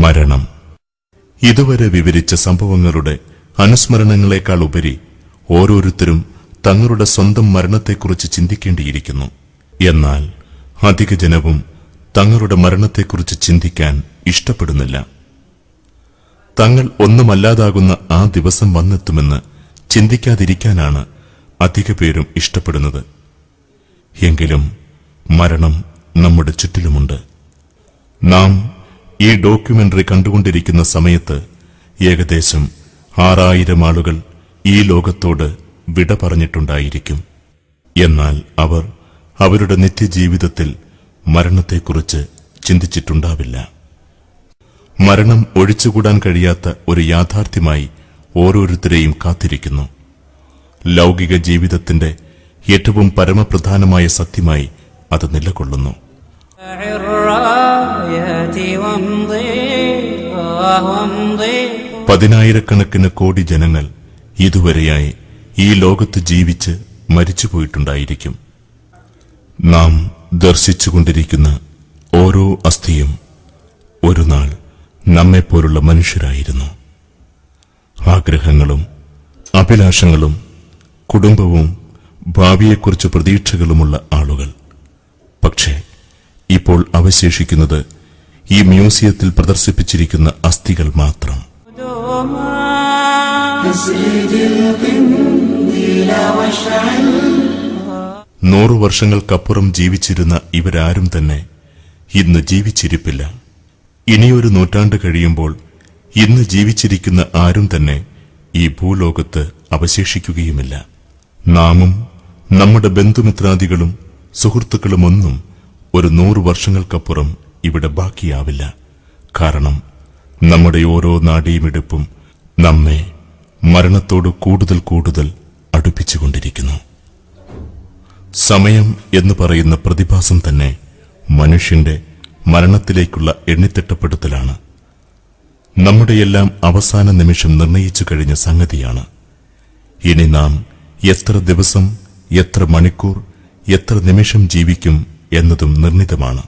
മരണം. ഇതുവരെ വിവരിച്ച സംഭവങ്ങളുടെ അനുസ്മരണങ്ങളെക്കാൾ ഉപരി ഓരോരുത്തരും തങ്ങളുടെ സ്വന്തം മരണത്തെക്കുറിച്ച് ചിന്തിക്കേണ്ടിയിരിക്കുന്നു. എന്നാൽ അധിക ജനവും തങ്ങളുടെ മരണത്തെക്കുറിച്ച് ചിന്തിക്കാൻ ഇഷ്ടപ്പെടുന്നില്ല. തങ്ങൾ ഒന്നുമല്ലാതാകുന്ന ആ ദിവസം വന്നെത്തുമെന്ന് ചിന്തിക്കാതിരിക്കാനാണ് അധിക പേരും ഇഷ്ടപ്പെടുന്നത്. എങ്കിലും മരണം നമ്മുടെ ചുറ്റിലുമുണ്ട്. നാം ഈ ഡോക്യുമെന്ററി കണ്ടുകൊണ്ടിരിക്കുന്ന സമയത്ത് ഏകദേശം ആറായിരം ആളുകൾ ഈ ലോകത്തോട് വിട പറഞ്ഞിട്ടുണ്ടായിരിക്കും. എന്നാൽ അവർ അവരുടെ നിത്യജീവിതത്തിൽ മരണത്തെക്കുറിച്ച് ചിന്തിച്ചിട്ടുണ്ടാവില്ല. മരണം ഒഴിച്ചുകൂടാൻ കഴിയാത്ത ഒരു യാഥാർത്ഥ്യമായി ഓരോരുത്തരെയും കാത്തിരിക്കുന്നു. ലൗകിക ജീവിതത്തിന്റെ ഏറ്റവും പരമപ്രധാനമായ സത്യമായി അത് നിലകൊള്ളുന്നു. പതിനായിരക്കണക്കിന് കോടി ജനങ്ങൾ ഇതുവരെയായി ഈ ലോകത്ത് ജീവിച്ച് മരിച്ചുപോയിട്ടുണ്ടായിരിക്കും നാം ദർശിച്ചുകൊണ്ടിരിക്കുന്ന ഓരോ അസ്ഥിയും ഒരു നാൾ നമ്മെപ്പോലുള്ള മനുഷ്യരായിരുന്നു. ആഗ്രഹങ്ങളും അഭിലാഷങ്ങളും കുടുംബവും ഭാവിയെക്കുറിച്ച് പ്രതീക്ഷകളുമുള്ള ആളുകൾ. പക്ഷേ ഇപ്പോൾ അവശേഷിക്കുന്നത് ഈ മ്യൂസിയത്തിൽ പ്രദർശിപ്പിച്ചിരിക്കുന്ന അസ്ഥികൾ മാത്രം. നൂറു വർഷങ്ങൾക്കപ്പുറം ജീവിച്ചിരുന്ന ഇവരാരും തന്നെ ഇന്ന് ജീവിച്ചിരിപ്പില്ല. ഇനിയൊരു നൂറ്റാണ്ട് കഴിയുമ്പോൾ ഇന്ന് ജീവിച്ചിരിക്കുന്ന ആരും തന്നെ ഈ ഭൂലോകത്ത് അവശേഷിക്കുകയുമില്ല. നാമും നമ്മുടെ ബന്ധുമിത്രാദികളും സുഹൃത്തുക്കളുമൊന്നും ഒരു നൂറു വർഷങ്ങൾക്കപ്പുറം ഇവിടെ ബാക്കിയാവില്ല. കാരണം നമ്മുടെ ഓരോ നാടിയുമെടുപ്പും നമ്മെ മരണത്തോട് കൂടുതൽ കൂടുതൽ അടുപ്പിച്ചുകൊണ്ടിരിക്കുന്നു. സമയം എന്ന് പറയുന്ന പ്രതിഭാസം തന്നെ മനുഷ്യന്റെ മരണത്തിലേക്കുള്ള എണ്ണിത്തിട്ടപ്പെടുത്തലാണ്. നമ്മുടെയെല്ലാം അവസാന നിമിഷം നിർണയിച്ചു കഴിഞ്ഞ സംഗതിയാണ്. ഇനി നാം എത്ര ദിവസം എത്ര മണിക്കൂർ എത്ര നിമിഷം ജീവിക്കും എന്നതും നിർണിതമാണ്.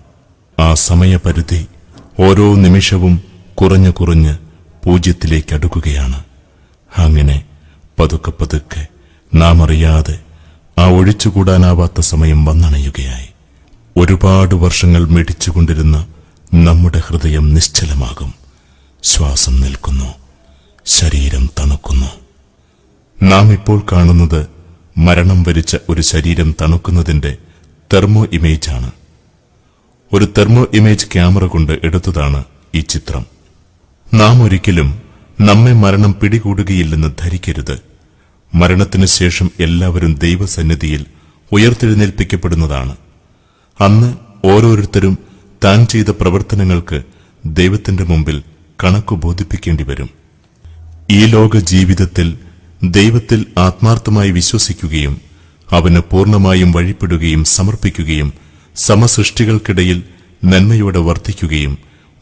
ആ സമയപരിധി ഓരോ നിമിഷവും കുറഞ്ഞു കുറഞ്ഞ് പൂജ്യത്തിലേക്ക് അടുക്കുകയാണ്. അങ്ങനെ പതുക്കെ പതുക്കെ നാം അറിയാതെ ആ ഒഴിച്ചുകൂടാനാവാത്ത സമയം വന്നണയുകയായി. ഒരുപാട് വർഷങ്ങൾ മിടിച്ചുകൊണ്ടിരുന്ന നമ്മുടെ ഹൃദയം നിശ്ചലമാകും. ശ്വാസം നിൽക്കുന്നു. ശരീരം തണുക്കുന്നു. നാം ഇപ്പോൾ കാണുന്നത് മരണം വരിച്ച ഒരു ശരീരം തണുക്കുന്നതിന്റെ തെർമോ ഇമേജാണ്. ഒരു തെർമോ ഇമേജ് ക്യാമറ കൊണ്ട് എടുത്തതാണ് ഈ ചിത്രം. നാം ഒരിക്കലും നമ്മെ മരണം പിടികൂടുകയില്ലെന്ന് ധരിക്കരുത്. മരണത്തിനു ശേഷം എല്ലാവരും ദൈവസന്നിധിയിൽ ഉയർത്തെഴുന്നേൽപ്പിക്കപ്പെടുന്നതാണ്. അന്ന് ഓരോരുത്തരും താൻ ചെയ്ത പ്രവർത്തനങ്ങൾക്ക് ദൈവത്തിന്റെ മുമ്പിൽ കണക്കു ബോധിപ്പിക്കേണ്ടി വരും. ഈ ലോക ജീവിതത്തിൽ ദൈവത്തിൽ ആത്മാർത്ഥമായി വിശ്വസിക്കുകയും അവന് പൂർണമായും വഴിപ്പെടുകയും സമർപ്പിക്കുകയും സമസൃഷ്ടികൾക്കിടയിൽ നന്മയോടെ വർദ്ധിക്കുകയും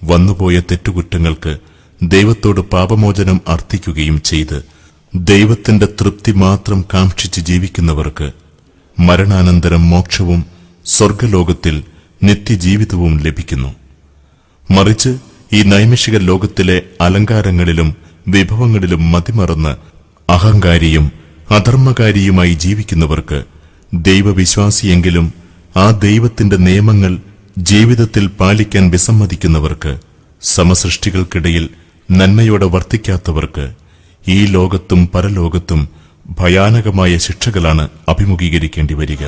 വന്നുപോയ തെറ്റുകുറ്റങ്ങൾക്ക് ദൈവത്തോട് പാപമോചനം അർത്ഥിക്കുകയും ചെയ്ത് ദൈവത്തിന്റെ തൃപ്തി മാത്രം കാക്ഷിച്ച് ജീവിക്കുന്നവർക്ക് മരണാനന്തരം മോക്ഷവും സ്വർഗലോകത്തിൽ നിത്യജീവിതവും ലഭിക്കുന്നു. മറിച്ച് ഈ നൈമിഷിക ലോകത്തിലെ അലങ്കാരങ്ങളിലും വിഭവങ്ങളിലും മതിമറന്ന് അഹങ്കാരിയും അധർമ്മകാരിയുമായി ജീവിക്കുന്നവർക്ക് ദൈവവിശ്വാസിയെങ്കിലും ആ ദൈവത്തിന്റെ നിയമങ്ങൾ ജീവിതത്തിൽ പാലിക്കാൻ വിസമ്മതിക്കുന്നവർക്ക് സമസൃഷ്ടികൾക്കിടയിൽ നന്മയോടെ വർത്തിക്കാത്തവർക്ക് ഈ ലോകത്തും പരലോകത്തും ഭയാനകമായ ശിക്ഷകളാണ് അഭിമുഖീകരിക്കേണ്ടി വരിക.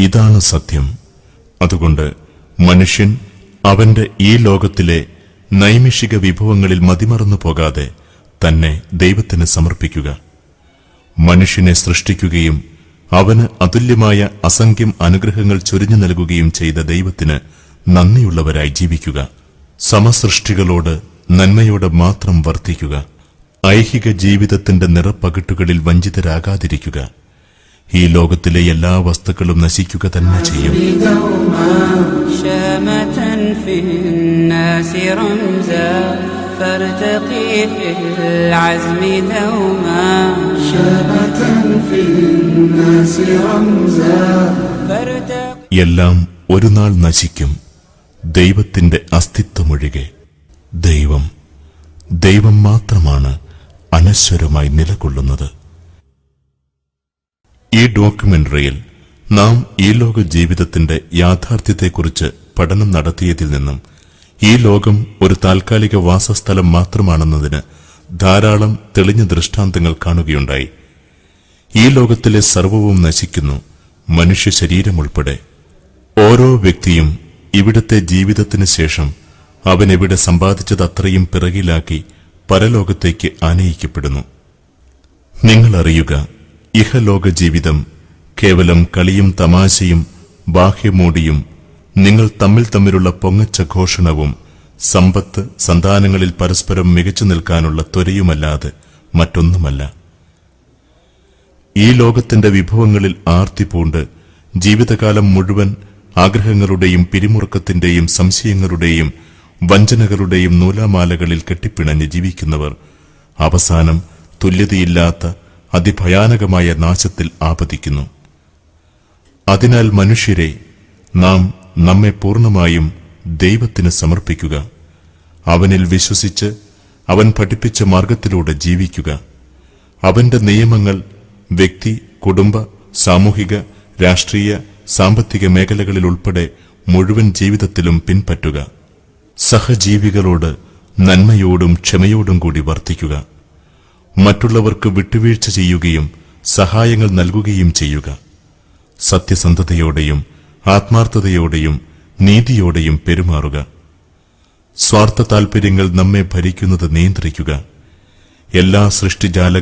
ഇതാണ് സത്യം. അതുകൊണ്ട് മനുഷ്യൻ അവന്റെ ഈ ലോകത്തിലെ നൈമിഷിക വിഭവങ്ങളിൽ മതിമറന്നു പോകാതെ തന്നെ ദൈവത്തിന് സമർപ്പിക്കുക. മനുഷ്യനെ സൃഷ്ടിക്കുകയും അവന് അതുല്യമായ അസംഖ്യം അനുഗ്രഹങ്ങൾ ചൊരിഞ്ഞു നൽകുകയും ചെയ്ത ദൈവത്തിന് നന്ദിയുള്ളവരായി ജീവിക്കുക. സമസൃഷ്ടികളോട് നന്മയോടെ മാത്രം വർത്തിക്കുക. ഐഹിക ജീവിതത്തിന്റെ നിറപ്പകിട്ടുകളിൽ വഞ്ചിതരാകാതിരിക്കുക. ഈ ലോകത്തിലെ എല്ലാ വസ്തുക്കളും നശിക്കുക തന്നെ ചെയ്യും. എല്ലാം ഒരു നാൾ നശിക്കും. ദൈവത്തിന്റെ അസ്തിത്വമൊഴികെ ദൈവം ദൈവം മാത്രമാണ് അനശ്വരമായി നിലകൊള്ളുന്നത്. ഈ ഡോക്യുമെന്ററിയിൽ നാം ഈ ലോക ജീവിതത്തിന്റെ യാഥാർത്ഥ്യത്തെക്കുറിച്ച് പഠനം നടത്തിയതിൽ നിന്നും ഈ ലോകം ഒരു താൽക്കാലിക വാസസ്ഥലം മാത്രമാണെന്നതിന് ധാരാളം തെളിഞ്ഞ ദൃഷ്ടാന്തങ്ങൾ കാണുകയുണ്ടായി. ഈ ലോകത്തിലെ സർവവും നശിക്കുന്നു മനുഷ്യ ശരീരം ഉൾപ്പെടെ. ഓരോ വ്യക്തിയും ഇവിടത്തെ ജീവിതത്തിന് ശേഷം അവൻ എവിടെ സമ്പാദിച്ചത് അത്രയും പിറകിലാക്കി പരലോകത്തേക്ക് ആനയിക്കപ്പെടുന്നു. നിങ്ങൾ അറിയുക ഇഹലോക ജീവിതം കേവലം കളിയും തമാശയും ബാഹ്യമൂടിയും നിങ്ങൾ തമ്മിൽ തമ്മിലുള്ള പൊങ്ങച്ച ഘോഷണവും സമ്പത്ത് സന്താനങ്ങളിൽ പരസ്പരം മികച്ചു നിൽക്കാനുള്ള ത്വരയുമല്ലാതെ മറ്റൊന്നുമല്ല. ഈ ലോകത്തിന്റെ വിഭവങ്ങളിൽ ആർത്തി പൂണ്ട് ജീവിതകാലം മുഴുവൻ ആഗ്രഹങ്ങളുടെയും പിരിമുറുക്കത്തിന്റെയും സംശയങ്ങളുടെയും വഞ്ചനകളുടെയും നൂലാമാലകളിൽ കെട്ടിപ്പിണഞ്ഞ് ജീവിക്കുന്നവർ അവസാനം തുല്യതയില്ലാത്ത അതിഭയാനകമായ നാശത്തിൽ ആപതിക്കുന്നു. അതിനാൽ മനുഷ്യരെ നാം നമ്മെ പൂർണമായും ദൈവത്തിന് സമർപ്പിക്കുക. അവനിൽ വിശ്വസിച്ച് അവൻ പഠിപ്പിച്ച മാർഗത്തിലൂടെ ജീവിക്കുക. അവന്റെ നിയമങ്ങൾ വ്യക്തി കുടുംബ സാമൂഹിക രാഷ്ട്രീയ സാമ്പത്തിക മേഖലകളിലുൾപ്പെടെ മുഴുവൻ ജീവിതത്തിലും പിൻപറ്റുക. സഹജീവികളോട് നന്മയോടും ക്ഷമയോടും കൂടി വർത്തിക്കുക. മറ്റുള്ളവർക്ക് വിട്ടുവീഴ്ച ചെയ്യുകയും സഹായങ്ങൾ നൽകുകയും ചെയ്യുക. സത്യസന്ധതയോടെയും ആത്മാർത്ഥതയോടെയും നീതിയോടെയും പെരുമാറുക. സ്വാർത്ഥ താൽപര്യങ്ങൾ നമ്മെ ഭരിക്കുന്നത് നിയന്ത്രിക്കുക. എല്ലാ സൃഷ്ടിജാലങ്ങളും